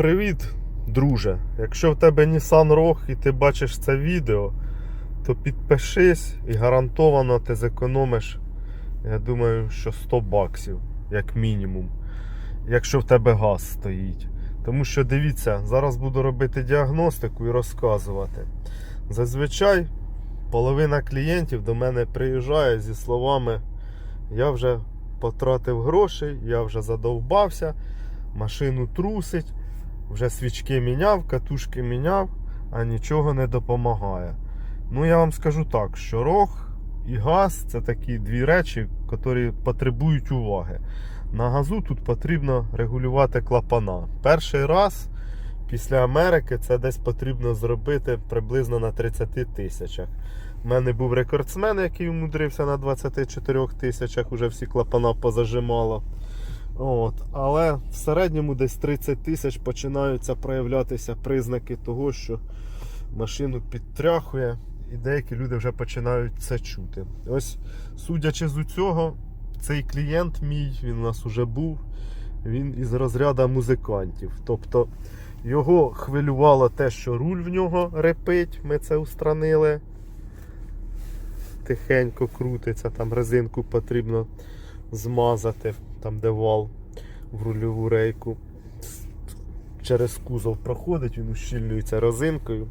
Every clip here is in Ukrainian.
привіт, друже. Якщо в тебе Nissan Rogue і ти бачиш це відео, то підпишись і гарантовано ти зекономиш, я думаю, що 100 баксів, як мінімум, якщо в тебе газ стоїть. Тому що дивіться, зараз буду робити діагностику і розказувати. Зазвичай половина клієнтів до мене приїжджає зі словами: я вже потратив грошей, я вже задовбався, машину трусить, вже свічки міняв, катушки міняв, а нічого не допомагає. Ну, я вам скажу так, що рог і газ це такі дві речі, які потребують уваги. На газу тут потрібно регулювати клапана. Перший раз після Америки це десь потрібно зробити приблизно на 30 тисячах. У мене був рекордсмен, який умудрився на 24 тисячах, уже всі клапана позажимало. От. Але в середньому десь 30 тисяч починаються проявлятися признаки того, що машину підтряхує, і деякі люди вже починають це чути. Ось, судячи з цього, цей клієнт мій, він у нас уже був, він із розряду музикантів. Тобто його хвилювало те, що руль в нього репить, ми це устранили. Тихенько крутиться, там резинку потрібно змазати, там де вал в рульову рейку. Через кузов проходить, він ущільнюється резинкою.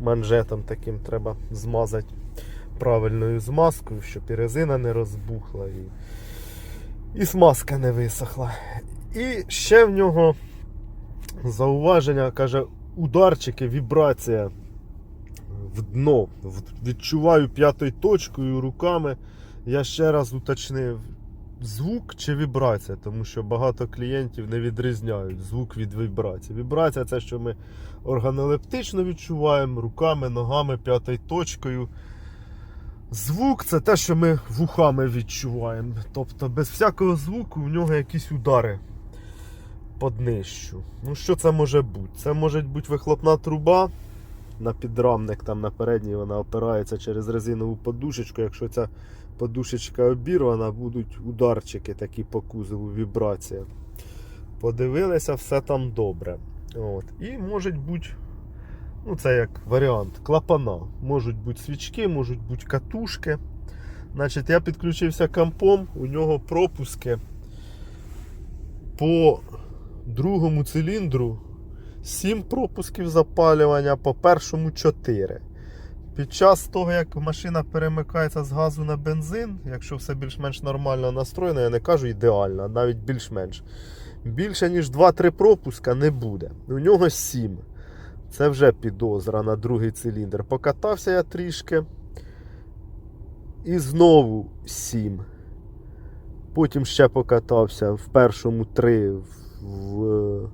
Манжетом таким треба змазати правильною змазкою, щоб і резина не розбухла, і, і смазка не висохла. І ще в нього зауваження, каже, ударчики, вібрація в дно. Відчуваю п'ятою точкою руками. Я ще раз уточнив, звук чи вібрація, тому що багато клієнтів не відрізняють звук від вібрації. Вібрація це що ми органолептично відчуваємо руками, ногами, п'ятою точкою. Звук це те, що ми вухами відчуваємо. Тобто без всякого звуку в нього якісь удари по днищу. Ну що це може бути? Це може бути вихлопна труба на підрамник, там на передній вона опирається через резинову подушечку. Якщо ця подушечка обірвана, будуть ударчики такі по кузову, вібрація. Подивилися, все там добре. От. І можуть бути, ну це як варіант, клапана. Можуть бути свічки, можуть бути катушки. Значить, я підключився компом, у нього пропуски по другому циліндру 7 пропусків запалювання, по першому 4. Під час того, як машина перемикається з газу на бензин, якщо все більш-менш нормально настроєно, я не кажу ідеально, навіть більш-менш. Більше ніж 2-3 пропуска не буде. У нього 7. Це вже підозра на другий циліндр. Покатався я трішки. І знову 7. Потім ще покатався в першому 3, в,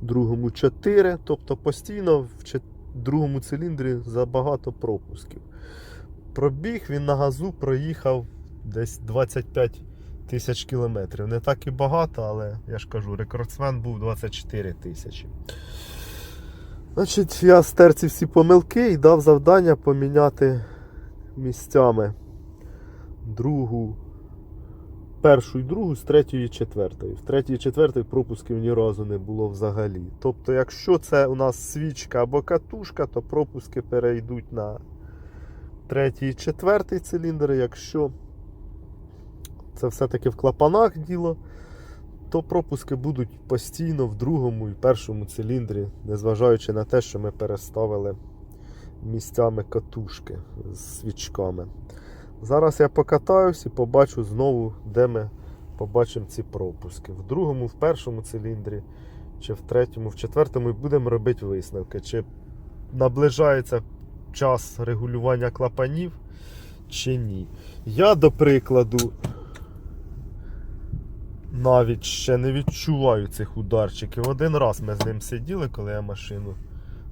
другому 4. Тобто постійно в другому циліндрі забагато пропусків. Пробіг він на газу проїхав десь 25 тисяч кілометрів. Не так і багато, але я ж кажу, рекордсмен був 24 тисячі. Значить, я стер ці всі помилки і дав завдання поміняти місцями другу, першу і другу з третьої і четвертої. В третій і четвертої пропусків ні разу не було взагалі. Тобто, якщо це у нас свічка або катушка, то пропуски перейдуть на третій і четвертий циліндр. Якщо це все-таки в клапанах діло, то пропуски будуть постійно в другому і першому циліндрі, незважаючи на те, що ми переставили місцями катушки з свічками. Зараз я покатаюсь і побачу знову, де ми побачимо ці пропуски. В другому, в першому циліндрі, чи в третьому, в четвертому і будемо робити висновки. Чи наближається час регулювання клапанів, чи ні. Я, до прикладу, навіть ще не відчуваю цих ударчиків. Один раз ми з ним сиділи, коли я машину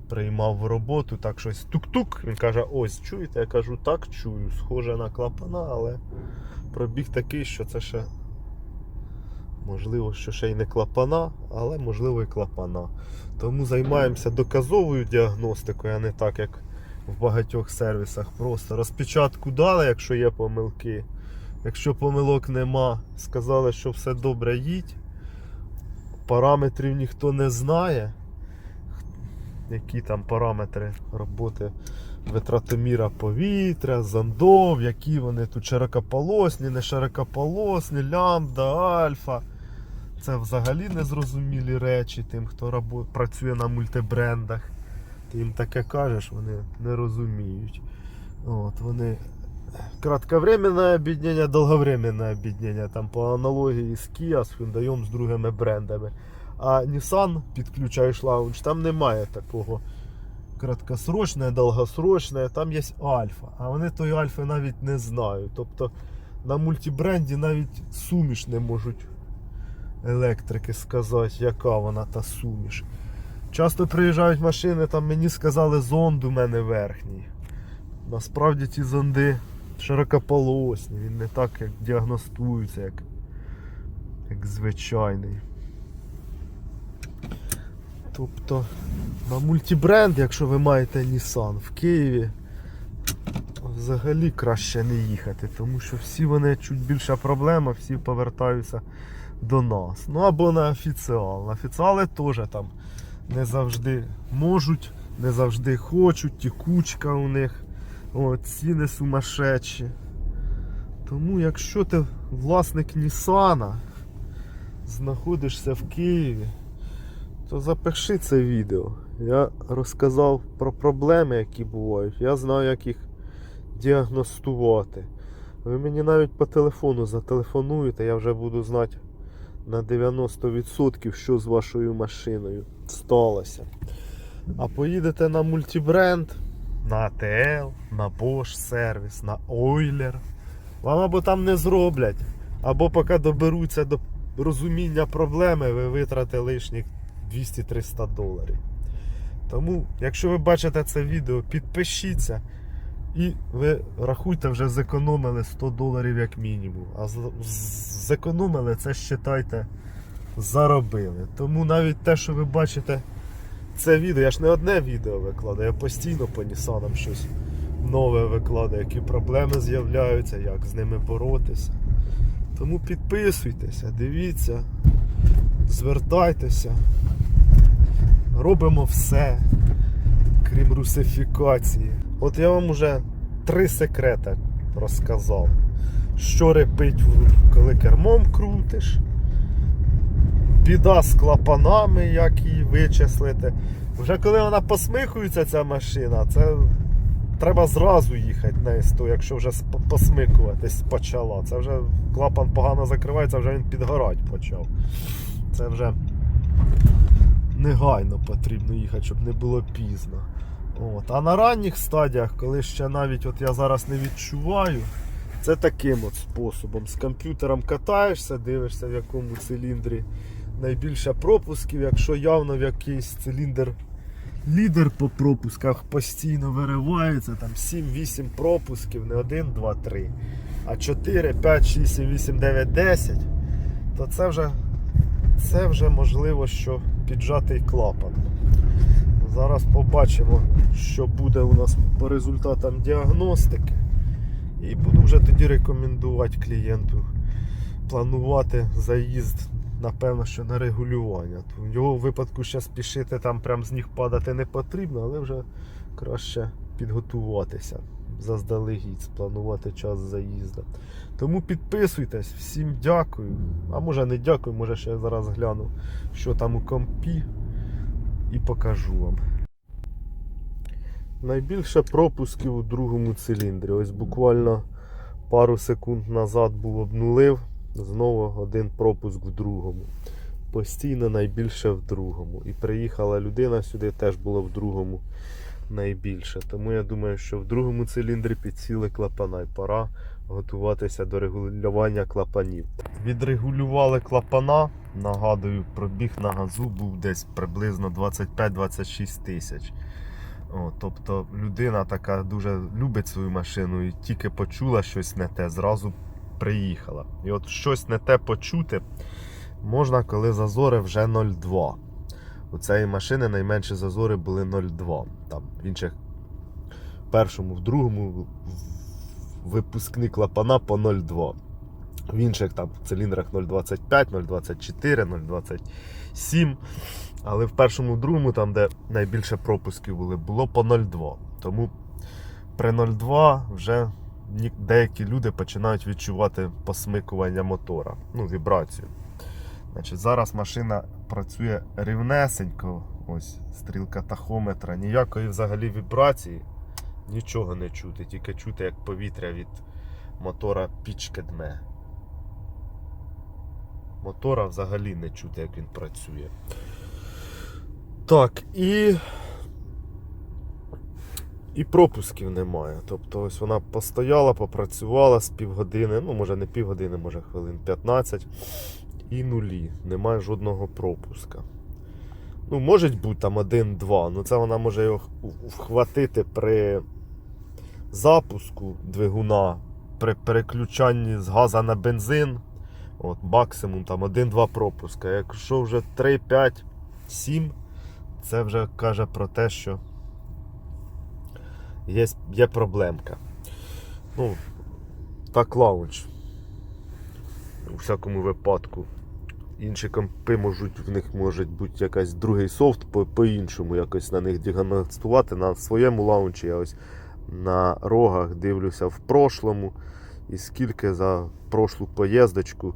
приймав в роботу, так щось тук-тук. Він каже, ось чуєте? Я кажу, так чую, схоже на клапана, але пробіг такий, що це ще. Можливо, що ще й не клапана, але можливо і клапана. Тому займаємося доказовою діагностикою, а не так, як в багатьох сервісах. Просто розпечатку дали, якщо є помилки. Якщо помилок нема, сказали, що все добре їдь. Параметрів ніхто не знає. Які там параметри роботи витратоміра повітря, зондов, які вони тут широкополосні, не широкополосні, лямбда, альфа. Це взагалі незрозумілі речі тим, хто рабо- працює на мультибрендах. Ти їм таке кажеш, вони не розуміють. От, вони кратковременне об'єднання, довговременне об'єднання. Там по аналогії з Kia, з Hyundai, з другими брендами. А Nissan підключаєш лаунч, там немає такого краткосрочне, довгосрочне, там є альфа. А вони тої альфи навіть не знають. Тобто на мультибренді навіть суміш не можуть електрики сказати, яка вона та суміш. Часто приїжджають машини, там мені сказали, зонд у мене верхній. Насправді ці зонди широкополосні, він не так як діагностується, як, як звичайний. Тобто на мультибренд, якщо ви маєте Nissan в Києві, взагалі краще не їхати, тому що всі вони чуть більша проблема, всі повертаються до нас. Ну або на офіціал. Офіціали теж там не завжди можуть, не завжди хочуть, тікучка у них. Ціни сумасшедші. Тому якщо ти власник Нісана, знаходишся в Києві, то запиши це відео. Я розказав про проблеми, які бувають. Я знаю, як їх діагностувати. Ви мені навіть по телефону зателефонуєте, я вже буду знати на 90% що з вашою машиною сталося. А поїдете на мультибренд, на ATL, на Bosch сервіс, на Euler. Вам або там не зроблять, або поки доберуться до розуміння проблеми, ви витратите лишніх 200-300 доларів. Тому, якщо ви бачите це відео, підпишіться і ви рахуйте, вже зекономили 100 доларів як мінімум. А зекономили це считайте заробили. Тому навіть те, що ви бачите це відео, я ж не одне відео викладаю, я постійно по Нісанам щось нове викладаю, які проблеми з'являються, як з ними боротися. Тому підписуйтеся, дивіться, звертайтеся. Робимо все, крім русифікації. От я вам уже три секрети розказав. Що репить, коли кермом крутиш. Біда з клапанами, як її вичислити. Вже коли вона посмикується, ця машина, це треба зразу їхати на СТО, якщо вже посмикуватись почала. Це вже клапан погано закривається, вже він підгорати почав. Це вже негайно потрібно їхати, щоб не було пізно. От. А на ранніх стадіях, коли ще навіть от я зараз не відчуваю, це таким от способом. З комп'ютером катаєшся, дивишся, в якому циліндрі найбільше пропусків, якщо явно в якийсь циліндр лідер по пропусках постійно виривається, там 7-8 пропусків, не 1, 2, 3, а 4, 5, 6, 7, 8, 9, 10, то це вже, це вже можливо, що піджатий клапан. Зараз побачимо, що буде у нас по результатам діагностики. І буду вже тоді рекомендувати клієнту планувати заїзд, напевно, що на регулювання. В його випадку ще спішити там прям з ніг падати не потрібно, але вже краще підготуватися заздалегідь, спланувати час заїзду. Тому підписуйтесь, всім дякую. А може не дякую, може ще я зараз гляну, що там у компі і покажу вам. Найбільше пропусків у другому циліндрі. Ось буквально пару секунд назад був обнулив, знову один пропуск в другому. Постійно найбільше в другому. І приїхала людина сюди, теж було в другому найбільше. Тому я думаю, що в другому циліндрі підсіли клапана і пора готуватися до регулювання клапанів. Відрегулювали клапана. Нагадую, пробіг на газу був десь приблизно 25-26 тисяч. О, тобто людина така дуже любить свою машину і тільки почула щось не те, зразу приїхала. І от щось не те почути можна, коли зазори вже 0,2. У цієї машини найменші зазори були 0,2. Там в інших першому, в другому випускні клапана по 0,2. В інших там циліндрах 0,25, 0,24, 0,27. Але в першому, в другому, там, де найбільше пропусків були, було по 0,2. Тому при 0,2 вже деякі люди починають відчувати посмикування мотора, ну, вібрацію. Значить, зараз машина працює рівнесенько. Ось стрілка тахометра, ніякої взагалі вібрації, нічого не чути, тільки чути, як повітря від мотора пічки дме. Мотора взагалі не чути, як він працює. Так, і. І пропусків немає. Тобто ось вона постояла, попрацювала з півгодини, ну може не півгодини, може хвилин 15. І нулі. Немає жодного пропуска. Ну, може бути там один-два, ну це вона може його вхватити при запуску двигуна, при переключанні з газа на бензин. От, максимум там 1-2 пропуска. Якщо вже 3, 5, 7, це вже каже про те, що є, є проблемка. Ну, так лаунч. У всякому випадку. Інші компи можуть, в них може бути якась другий софт по- по-іншому, якось на них діагностувати. На своєму лаунчі я ось на рогах дивлюся в прошлому. І скільки за прошлу поїздочку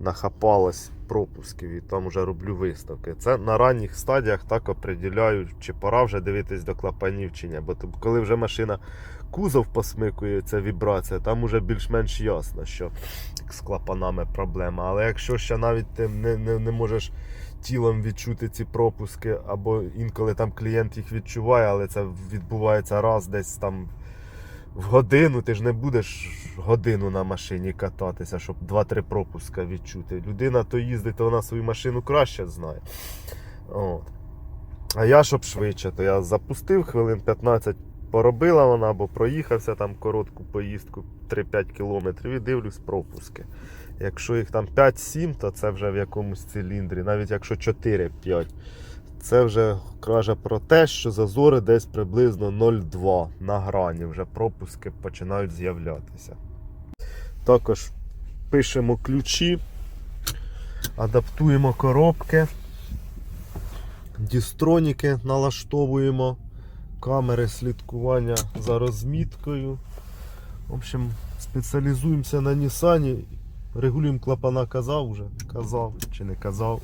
нахапалось пропусків, і там вже роблю виставки. Це на ранніх стадіях так определяю, чи пора вже дивитись до клапанів чи ні. Бо коли вже машина кузов посмикує, ця вібрація, там уже більш-менш ясно, що з клапанами проблема. Але якщо ще навіть ти не, не, не можеш тілом відчути ці пропуски, або інколи там клієнт їх відчуває, але це відбувається раз десь там в годину, ти ж не будеш годину на машині кататися, щоб 2-3 пропуска відчути. Людина то їздить, то вона свою машину краще знає. От. А я, щоб швидше, то я запустив хвилин 15, поробила вона, або проїхався там коротку поїздку 3-5 кілометрів і дивлюсь пропуски. Якщо їх там 5-7, то це вже в якомусь циліндрі, навіть якщо 4-5. Це вже каже про те, що зазори десь приблизно 0,2 на грані. Вже пропуски починають з'являтися. Також пишемо ключі, адаптуємо коробки, дістроніки налаштовуємо, камери слідкування за розміткою. В общем, спеціалізуємося на Нісані. Регулюємо клапана, казав вже, казав чи не казав.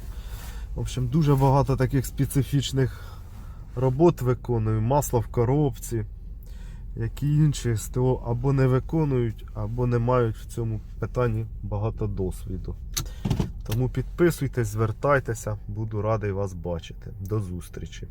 В общем, дуже багато таких специфічних робот виконую. Масло в коробці, які інші СТО або не виконують, або не мають в цьому питанні багато досвіду. Тому підписуйтесь, звертайтеся, буду радий вас бачити. До зустрічі!